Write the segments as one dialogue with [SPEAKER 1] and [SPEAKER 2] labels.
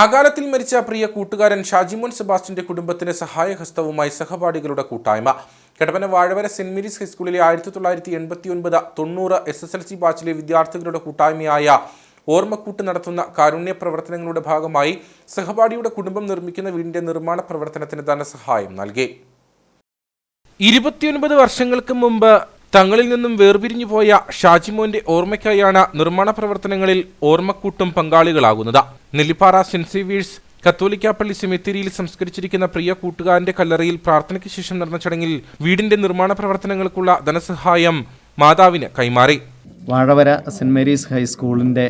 [SPEAKER 1] അകാലത്തിൽ മരിച്ച പ്രിയ കൂട്ടുകാരൻ ഷാജിമോൻ സെബാസ്റ്റിന്റെ കുടുംബത്തിന് സഹായഹസ്തവുമായി സഹപാഠികളുടെ കൂട്ടായ്മ. കെടപ്പന വാഴവര സെന്റ് മേരീസ് ഹൈസ്കൂളിലെ ആയിരത്തി തൊള്ളായിരത്തി എൺപത്തി ഒൻപത് തൊണ്ണൂറ് എസ് എസ് എൽ സി ബാച്ചിലെ വിദ്യാർത്ഥികളുടെ കൂട്ടായ്മയായ ഓർമ്മക്കൂട്ട് നടത്തുന്ന കാരുണ്യ പ്രവർത്തനങ്ങളുടെ ഭാഗമായി സഹപാഠിയുടെ കുടുംബം നിർമ്മിക്കുന്ന വീടിന്റെ നിർമ്മാണ പ്രവർത്തനത്തിന് ധനസഹായം നൽകി. ഇരുപത്തിയൊൻപത് വർഷങ്ങൾക്ക് മുമ്പ് തങ്ങളിൽ നിന്നും വേർപിരിഞ്ഞു പോയ ഷാജിമോന്റെ ഓർമ്മയ്ക്കായാണ് നിർമ്മാണ പ്രവർത്തനങ്ങളിൽ ഓർമ്മക്കൂട്ടും പങ്കാളികളാകുന്നത്. നെല്ലിപ്പാറ സെന്റ് സേവിയേഴ്സ് കത്തോലിക്കാപ്പള്ളി സെമിത്തേരിയിൽ സംസ്കരിച്ചിരിക്കുന്ന പ്രിയ കൂട്ടുകാരന്റെ കല്ലറയിൽ പ്രാർത്ഥനയ്ക്ക് ശേഷം നടന്ന ചടങ്ങിൽ വീടിന്റെ നിർമ്മാണ പ്രവർത്തനങ്ങൾക്കുള്ള ധനസഹായം മാതാവിന് കൈമാറി.
[SPEAKER 2] വാഴവര സെന്റ് മേരീസ് ഹൈസ്കൂളിന്റെ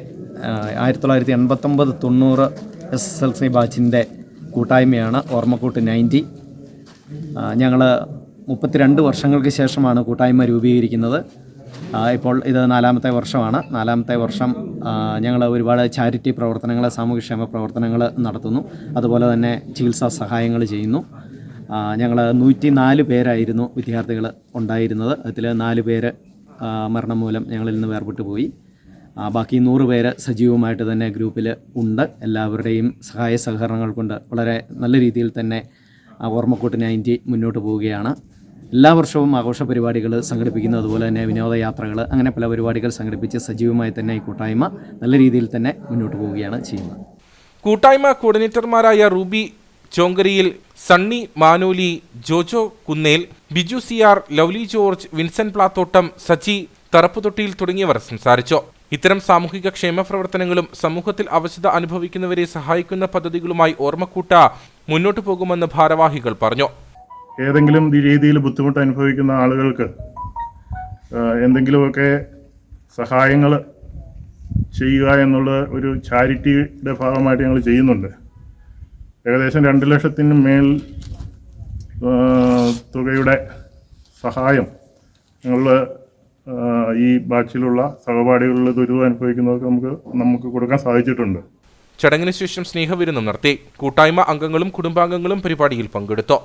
[SPEAKER 2] ആയിരത്തി തൊള്ളായിരത്തി എൺപത്തൊമ്പത് തൊണ്ണൂറ് എസ് എസ് എൽ സി ബാച്ചിന്റെ കൂട്ടായ്മയാണ് ഓർമ്മക്കൂട്ട് നയന്റി. ഞങ്ങൾ മുപ്പത്തിരണ്ട് വർഷങ്ങൾക്ക് ശേഷമാണ് കൂട്ടായ്മ രൂപീകരിക്കുന്നത്. ഇപ്പോൾ ഇത് നാലാമത്തെ വർഷമാണ്. നാലാമത്തെ വർഷം ഞങ്ങൾ ഒരുപാട് ചാരിറ്റി പ്രവർത്തനങ്ങൾ സാമൂഹ്യക്ഷേമ പ്രവർത്തനങ്ങൾ നടത്തുന്നു. അതുപോലെ തന്നെ ചികിത്സാ സഹായങ്ങൾ ചെയ്യുന്നു. ഞങ്ങൾ നൂറ്റി നാല് പേരായിരുന്നു വിദ്യാർത്ഥികൾ ഉണ്ടായിരുന്നത്. അതിൽ നാല് പേര് മരണം മൂലം ഞങ്ങളിൽ നിന്ന് വേർപെട്ടു പോയി. ബാക്കി നൂറ് പേര് സജീവമായിട്ട് തന്നെ ഗ്രൂപ്പിൽ ഉണ്ട്. എല്ലാവരുടെയും സഹായ സഹകരണങ്ങൾ കൊണ്ട് വളരെ നല്ല രീതിയിൽ തന്നെ ഓർമ്മക്കൂട്ടിനെ ഓർമ്മക്കൂട്ട് നയന്റി മുന്നോട്ട് പോവുകയാണ്. എല്ലാ വർഷവും ആഘോഷ പരിപാടികൾ സംഘടിപ്പിക്കുന്നു. അതുപോലെ തന്നെ വിനോദയാത്രകൾ അങ്ങനെ പല പരിപാടികൾ സംഘടിപ്പിച്ച് സജീവമായി തന്നെ ഈ കൂട്ടായ്മ നല്ല രീതിയിൽ തന്നെ മുന്നോട്ട് പോവുകയാണ് ചെയ്യുന്നത്.
[SPEAKER 1] കൂട്ടായ്മ കോർഡിനേറ്റർമാരായ Ruby ചോങ്കരിയിൽ Sunny Manoli Jojo Kunnel Biju C R Lovely George Vincent Plathottam Sachi തറപ്പുതൊട്ടിയിൽ തുടങ്ങിയവർ സംസാരിച്ചു. ഇത്തരം സാമൂഹിക ക്ഷേമ പ്രവർത്തനങ്ങളും സമൂഹത്തിൽ അവശത അനുഭവിക്കുന്നവരെ സഹായിക്കുന്ന പദ്ധതികളുമായി ഓർമ്മക്കൂട്ട മുന്നോട്ടു പോകുമെന്ന് ഭാരവാഹികൾ പറഞ്ഞു.
[SPEAKER 3] ഏതെങ്കിലും രീതിയിൽ ബുദ്ധിമുട്ട് അനുഭവിക്കുന്ന ആളുകൾക്ക് എന്തെങ്കിലുമൊക്കെ സഹായങ്ങൾ ചെയ്യുക എന്നുള്ള ഒരു ചാരിറ്റിയുടെ ഭാഗമായിട്ട് ഞങ്ങൾ ചെയ്യുന്നുണ്ട്. ഏകദേശം രണ്ട് ലക്ഷത്തിന് മേൽ തുകയുടെ സഹായം ഞങ്ങൾ ഈ ബാച്ചിലുള്ള സഹപാഠികളിൽ ദുരിതം അനുഭവിക്കുന്നവർക്ക് നമുക്ക് നമുക്ക് കൊടുക്കാൻ സാധിച്ചിട്ടുണ്ട്.
[SPEAKER 1] ചടങ്ങിന് ശേഷം സ്നേഹവിരുന്നും നടത്തി. കൂട്ടായ്മ അംഗങ്ങളും കുടുംബാംഗങ്ങളും പരിപാടിയിൽ പങ്കെടുത്തു.